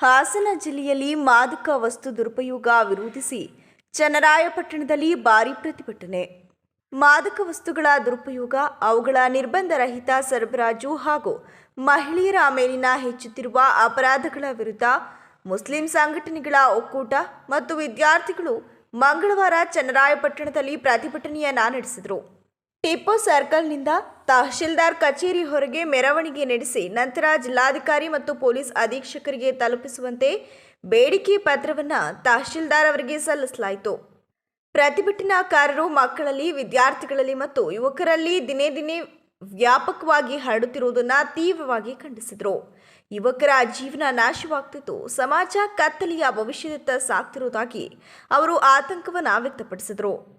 ಹಾಸನ ಜಿಲ್ಲೆಯಲ್ಲಿ ಮಾದಕ ವಸ್ತು ದುರುಪಯೋಗ ವಿರೋಧಿಸಿ ಚನ್ನರಾಯಪಟ್ಟಣದಲ್ಲಿ ಭಾರಿ ಪ್ರತಿಭಟನೆ. ಮಾದಕ ವಸ್ತುಗಳ ದುರುಪಯೋಗ, ಅವುಗಳ ನಿರ್ಬಂಧರಹಿತ ಸರಬರಾಜು ಹಾಗೂ ಮಹಿಳೆಯರ ಮೇಲಿನ ಹೆಚ್ಚುತ್ತಿರುವ ಅಪರಾಧಗಳ ವಿರುದ್ಧ ಮುಸ್ಲಿಂ ಸಂಘಟನೆಗಳ ಒಕ್ಕೂಟ ಮತ್ತು ವಿದ್ಯಾರ್ಥಿಗಳು ಮಂಗಳವಾರ ಚನ್ನರಾಯಪಟ್ಟಣದಲ್ಲಿ ಪ್ರತಿಭಟನೆಯನ್ನ ನಡೆಸಿದರು. ಟಿಪ್ಪು ಸರ್ಕಲ್ನಿಂದ ತಹಶೀಲ್ದಾರ್ ಕಚೇರಿ ಹೊರಗೆ ಮೆರವಣಿಗೆ ನಡೆಸಿ ನಂತರ ಜಿಲ್ಲಾಧಿಕಾರಿ ಮತ್ತು ಪೊಲೀಸ್ ಅಧೀಕ್ಷಕರಿಗೆ ತಲುಪಿಸುವಂತೆ ಬೇಡಿಕೆ ಪತ್ರವನ್ನು ತಹಶೀಲ್ದಾರ್ ಅವರಿಗೆ ಸಲ್ಲಿಸಲಾಯಿತು. ಪ್ರತಿಭಟನಾಕಾರರು ಮಕ್ಕಳಲ್ಲಿ, ವಿದ್ಯಾರ್ಥಿಗಳಲ್ಲಿ ಮತ್ತು ಯುವಕರಲ್ಲಿ ದಿನೇ ದಿನೇ ವ್ಯಾಪಕವಾಗಿ ಹರಡುತ್ತಿರುವುದನ್ನು ತೀವ್ರವಾಗಿ ಖಂಡಿಸಿದರು. ಯುವಕರ ಜೀವನ ನಾಶವಾಗ್ತಿತ್ತು. ಸಮಾಜ ಕತ್ತಲೆಯ ಭವಿಷ್ಯದತ್ತ ಸಾಗ್ತಿರುವುದಾಗಿ ಅವರು ಆತಂಕವನ್ನು ವ್ಯಕ್ತಪಡಿಸಿದರು.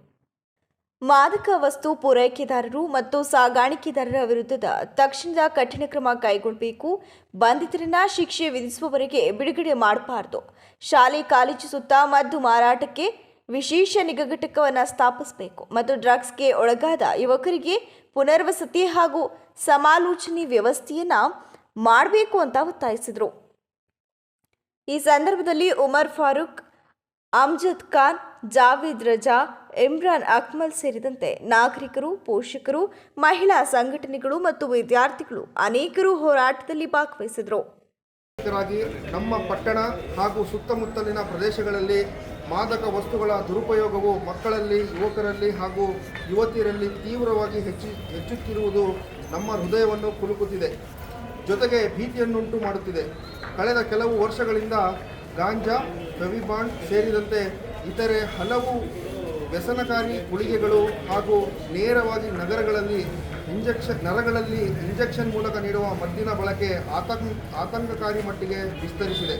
ಮಾದಕ ವಸ್ತು ಪೂರೈಕೆದಾರರು ಮತ್ತು ಸಾಗಾಣಿಕೆದಾರರ ವಿರುದ್ಧದ ತಕ್ಷಣದ ಕಠಿಣ ಕ್ರಮ ಕೈಗೊಳ್ಳಬೇಕು. ಬಂಧಿತರನ್ನ ಶಿಕ್ಷೆ ವಿಧಿಸುವವರೆಗೆ ಬಿಡುಗಡೆ ಮಾಡಬಾರದು. ಶಾಲೆ, ಕಾಲೇಜು ಸುತ್ತ ಮದ್ದು ಮಾರಾಟಕ್ಕೆ ವಿಶೇಷ ನಿಗಾ ಘಟಕವನ್ನು ಸ್ಥಾಪಿಸಬೇಕು ಮತ್ತು ಡ್ರಗ್ಸ್ಗೆ ಒಳಗಾದ ಯುವಕರಿಗೆ ಪುನರ್ವಸತಿ ಹಾಗೂ ಸಮಾಲೋಚನೆ ವ್ಯವಸ್ಥೆಯನ್ನು ಮಾಡಬೇಕು ಅಂತ ಒತ್ತಾಯಿಸಿದರು. ಈ ಸಂದರ್ಭದಲ್ಲಿ ಉಮರ್ ಫಾರೂಕ್, ಅಮ್ಜದ್ ಖಾನ್ ಜಾವೇದ್ ರಜಾ, ಇಮ್ರಾನ್ ಅಕ್ಮಲ್ ಸೇರಿದಂತೆ ನಾಗರಿಕರು, ಪೋಷಕರು, ಮಹಿಳಾ ಸಂಘಟನೆಗಳು ಮತ್ತು ವಿದ್ಯಾರ್ಥಿಗಳು ಅನೇಕರು ಹೋರಾಟದಲ್ಲಿ ಭಾಗವಹಿಸಿದರು. ನಮ್ಮ ಪಟ್ಟಣ ಹಾಗೂ ಸುತ್ತಮುತ್ತಲಿನ ಪ್ರದೇಶಗಳಲ್ಲಿ ಮಾದಕ ವಸ್ತುಗಳ ದುರುಪಯೋಗವು ಮಕ್ಕಳಲ್ಲಿ, ಯುವಕರಲ್ಲಿ ಹಾಗೂ ಯುವತಿಯರಲ್ಲಿ ತೀವ್ರವಾಗಿ ಹೆಚ್ಚು, ಹೆಚ್ಚುತ್ತಿರುವುದು ನಮ್ಮ ಹೃದಯವನ್ನು ಕುಲುಕುತ್ತಿದೆ. ಜೊತೆಗೆ ಭೀತಿಯನ್ನುಂಟು ಮಾಡುತ್ತಿದೆ. ಕಳೆದ ಕೆಲವು ವರ್ಷಗಳಿಂದ ಗಾಂಜಾ ಕವಿಬಾಂಡ್ ಸೇರಿದಂತೆ ಇತರೆ ಹಲವು ವ್ಯಸನಕಾರಿ ಗುಳಿಗೆಗಳು ಹಾಗೂ ನೇರವಾಗಿ ನಗರಗಳಲ್ಲಿ ಇಂಜೆಕ್ಷನ್ ನರಗಳಲ್ಲಿ ಇಂಜೆಕ್ಷನ್ ಮೂಲಕ ನೀಡುವ ಮದ್ದಿನ ಬಳಕೆ ಆತಂಕ, ಆತಂಕಕಾರಿ ಮಟ್ಟಿಗೆ ವಿಸ್ತರಿಸಿದೆ.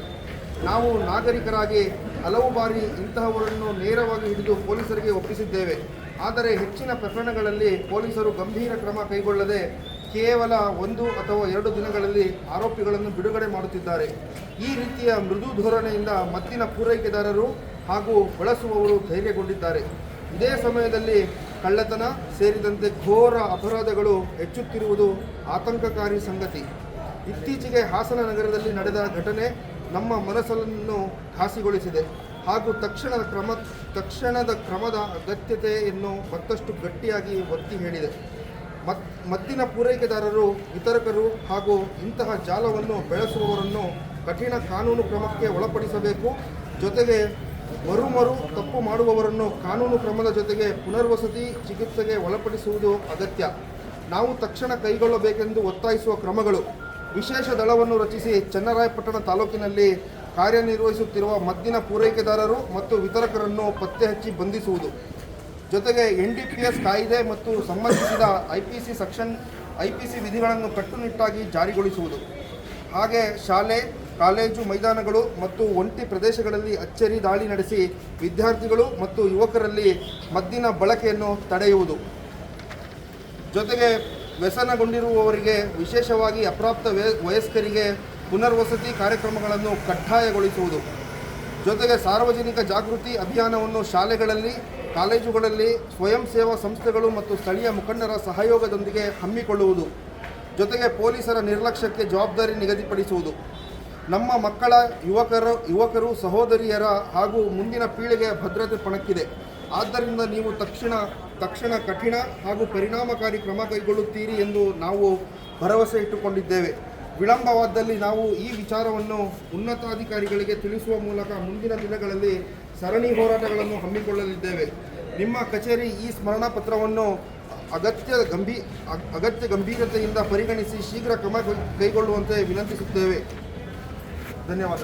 ನಾವು ನಾಗರಿಕರಾಗಿ ಹಲವು ಬಾರಿ ಇಂತಹವರನ್ನು ನೇರವಾಗಿ ಹಿಡಿದು ಪೊಲೀಸರಿಗೆ ಒಪ್ಪಿಸಿದ್ದೇವೆ. ಆದರೆ ಹೆಚ್ಚಿನ ಪ್ರಕರಣಗಳಲ್ಲಿ ಪೊಲೀಸರು ಗಂಭೀರ ಕ್ರಮ ಕೈಗೊಳ್ಳದೆ ಕೇವಲ ಒಂದು ಅಥವಾ ಎರಡು ದಿನಗಳಲ್ಲಿ ಆರೋಪಿಗಳನ್ನು ಬಿಡುಗಡೆ ಮಾಡುತ್ತಿದ್ದಾರೆ. ಈ ರೀತಿಯ ಮೃದು ಧೋರಣೆಯಿಂದ ಮದ್ದಿನ ಪೂರೈಕೆದಾರರು ಹಾಗೂ ಬಳಸುವವರು ಧೈರ್ಯಗೊಂಡಿದ್ದಾರೆ. ಇದೇ ಸಮಯದಲ್ಲಿ ಕಳ್ಳತನ ಸೇರಿದಂತೆ ಘೋರ ಅಪರಾಧಗಳು ಹೆಚ್ಚುತ್ತಿರುವುದು ಆತಂಕಕಾರಿ ಸಂಗತಿ. ಇತ್ತೀಚೆಗೆ ಹಾಸನ ನಗರದಲ್ಲಿ ನಡೆದ ಘಟನೆ ನಮ್ಮ ಮನಸ್ಸನ್ನು ಘಾಸಿಗೊಳಿಸಿದೆ ಹಾಗೂ ತಕ್ಷಣದ ಕ್ರಮ, ತಕ್ಷಣದ ಕ್ರಮದ ಅಗತ್ಯತೆಯನ್ನು ಮತ್ತಷ್ಟು ಗಟ್ಟಿಯಾಗಿ ಒತ್ತಿ ಹೇಳಿದೆ. ಮತ್ ಮದ್ದಿನ ಪೂರೈಕೆದಾರರು, ವಿತರಕರು ಹಾಗೂ ಇಂತಹ ಜಾಲವನ್ನು ಬೆಳೆಸುವವರನ್ನು ಕಠಿಣ ಕಾನೂನು ಕ್ರಮಕ್ಕೆ ಒಳಪಡಿಸಬೇಕು. ಜೊತೆಗೆ ಮರುಮರು ತಪ್ಪು ಮಾಡುವವರನ್ನು ಕಾನೂನು ಕ್ರಮದ ಜೊತೆಗೆ ಪುನರ್ವಸತಿ ಚಿಕಿತ್ಸೆಗೆ ಒಳಪಡಿಸುವುದು ಅಗತ್ಯ. ನಾವು ತಕ್ಷಣ ಕೈಗೊಳ್ಳಬೇಕೆಂದು ಒತ್ತಾಯಿಸುವ ಕ್ರಮಗಳು. ವಿಶೇಷ ದಳವನ್ನು ರಚಿಸಿ ಚನ್ನರಾಯಪಟ್ಟಣ ತಾಲೂಕಿನಲ್ಲಿ ಕಾರ್ಯನಿರ್ವಹಿಸುತ್ತಿರುವ ಮದ್ದಿನ ಪೂರೈಕೆದಾರರು ಮತ್ತು ವಿತರಕರನ್ನು ಪತ್ತೆ ಹಚ್ಚಿ ಬಂಧಿಸುವುದು. ಜೊತೆಗೆ ಎನ್ ಡಿ ಪಿ ಎಸ್ ಕಾಯಿದೆ ಮತ್ತು ಸಂಬಂಧಿಸಿದ I P C section, I P C ವಿಧಿಗಳನ್ನು ಕಟ್ಟುನಿಟ್ಟಾಗಿ ಜಾರಿಗೊಳಿಸುವುದು. ಹಾಗೆ ಶಾಲೆ ಕಾಲೇಜು ಮೈದಾನಗಳು ಮತ್ತು ಒಂಟಿ ಪ್ರದೇಶಗಳಲ್ಲಿ ಅಚ್ಚರಿ ದಾಳಿ ನಡೆಸಿ ವಿದ್ಯಾರ್ಥಿಗಳು ಮತ್ತು ಯುವಕರಲ್ಲಿ ಮದ್ದಿನ ಬಳಕೆಯನ್ನು ತಡೆಯುವುದು. ಜೊತೆಗೆ ವ್ಯಸನಗೊಂಡಿರುವವರಿಗೆ ವಿಶೇಷವಾಗಿ ಅಪ್ರಾಪ್ತ ವಯ, ವಯಸ್ಕರಿಗೆ ಪುನರ್ವಸತಿ ಕಾರ್ಯಕ್ರಮಗಳನ್ನು ಕಡ್ಡಾಯಗೊಳಿಸುವುದು. ಜೊತೆಗೆ ಸಾರ್ವಜನಿಕ ಜಾಗೃತಿ ಅಭಿಯಾನವನ್ನು ಶಾಲೆಗಳಲ್ಲಿ, ಕಾಲೇಜುಗಳಲ್ಲಿ ಸ್ವಯಂ ಸೇವಾ ಸಂಸ್ಥೆಗಳು ಮತ್ತು ಸ್ಥಳೀಯ ಮುಖಂಡರ ಸಹಯೋಗದೊಂದಿಗೆ ಹಮ್ಮಿಕೊಳ್ಳುವುದು. ಜೊತೆಗೆ ಪೊಲೀಸರ ನಿರ್ಲಕ್ಷ್ಯಕ್ಕೆ ಜವಾಬ್ದಾರಿ ನಿಗದಿಪಡಿಸುವುದು. ನಮ್ಮ ಮಕ್ಕಳ, ಯುವಕರು ಯುವಕರು, ಸಹೋದರಿಯರ ಹಾಗೂ ಮುಂದಿನ ಪೀಳಿಗೆಯ ಭದ್ರತೆ ಪಣಕ್ಕಿದೆ. ಆದ್ದರಿಂದ ನೀವು ತಕ್ಷಣ ತಕ್ಷಣ ಕಠಿಣ ಹಾಗೂ ಪರಿಣಾಮಕಾರಿ ಕ್ರಮ ಕೈಗೊಳ್ಳುತ್ತೀರಿ ಎಂದು ನಾವು ಭರವಸೆ ಇಟ್ಟುಕೊಂಡಿದ್ದೇವೆ. ವಿಳಂಬವಾದಲ್ಲಿ ನಾವು ಈ ವಿಚಾರವನ್ನು ಉನ್ನತಾಧಿಕಾರಿಗಳಿಗೆ ತಿಳಿಸುವ ಮೂಲಕ ಮುಂದಿನ ದಿನಗಳಲ್ಲಿ ಸರಣಿ ಹೋರಾಟಗಳನ್ನು ಹಮ್ಮಿಕೊಳ್ಳಲಿದ್ದೇವೆ. ನಿಮ್ಮ ಕಚೇರಿ ಈ ಸ್ಮರಣ ಪತ್ರವನ್ನು ಅಗತ್ಯ ಗಂಭೀ ಅಗ್- ಅಗತ್ಯ ಗಂಭೀರತೆಯಿಂದ ಪರಿಗಣಿಸಿ ಶೀಘ್ರ ಕ್ರಮ ಕೈಗೊಳ್ಳುವಂತೆ ವಿನಂತಿಸುತ್ತೇವೆ. धन्यवाद।